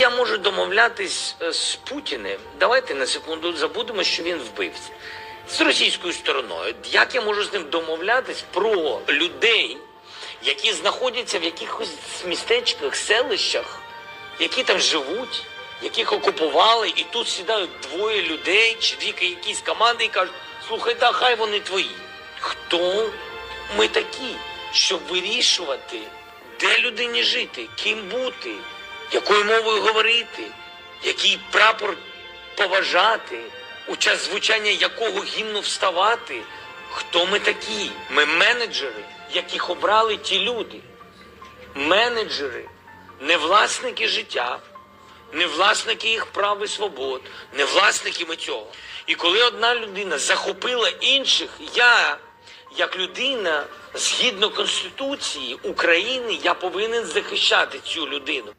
Я можу домовлятись е, з Путіним. Давайте на секунду забудемо, що він вбивця. З російською стороною. Як я можу з ним домовлятись про людей, які знаходяться в якихось містечках, селищах, які там живуть, яких окупували, і тут сідають двоє людей, чи якісь команди і кажуть, слухай, та хай вони твої. Хто ми такі, щоб вирішувати, де людині жити, ким бути, якою мовою говорити, який прапор поважати, у час звучання якого гімну вставати. Хто ми такі? Ми менеджери, яких обрали ті люди. Менеджери, не власники життя, не власники їх прав і свобод, не власники ми цього. І коли одна людина захопила інших, я, як людина, згідно Конституції України, я повинен захищати цю людину.